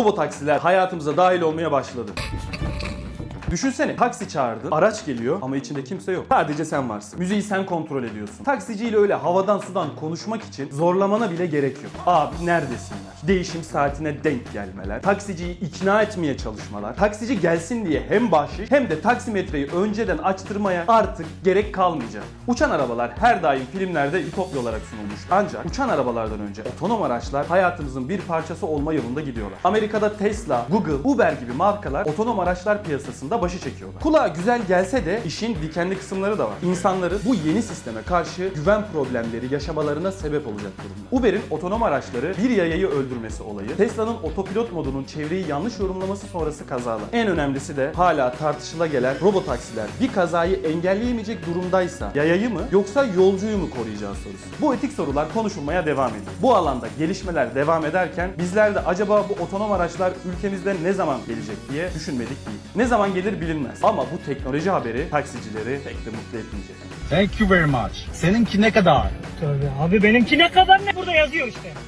Robo taksiler hayatımıza dahil olmaya başladı. Düşünsene taksi çağırdın, araç geliyor ama içinde kimse yok. Sadece sen varsın. Müziği sen kontrol ediyorsun. Taksiciyle öyle havadan sudan konuşmak için zorlamana bile gerek yok. Abi neredesinler? Değişim saatine denk gelmeler, taksiciyi ikna etmeye çalışmalar, taksici gelsin diye hem bahşiş hem de taksimetreyi önceden açtırmaya artık gerek kalmayacak. Uçan arabalar her daim filmlerde ütopya olarak sunulmuş. Ancak uçan arabalardan önce otonom araçlar hayatımızın bir parçası olma yolunda gidiyorlar. Amerika'da Tesla, Google, Uber gibi markalar otonom araçlar piyasasında başı çekiyorlar. Kulağa güzel gelse de işin dikenli kısımları da var. İnsanları bu yeni sisteme karşı güven problemleri yaşamalarına sebep olacak durumda. Uber'in otonom araçları bir yayayı öldürmesi olayı, Tesla'nın otopilot modunun çevreyi yanlış yorumlaması sonrası kazalar. En önemlisi de hala tartışıla gelen robot taksiler bir kazayı engelleyemeyecek durumdaysa yayayı mı yoksa yolcuyu mu koruyacağız sorusu. Bu etik sorular konuşulmaya devam ediyor. Bu alanda gelişmeler devam ederken bizler de acaba bu otonom araçlar ülkemizde ne zaman gelecek diye düşünmedik değil. Ne zaman gelir bilinmez. Ama bu teknoloji haberi taksicileri pek de mutlu etmeyecek. Thank you very much. Seninki ne kadar? Tövbe abi benimki ne kadar ne burada yazıyor işte.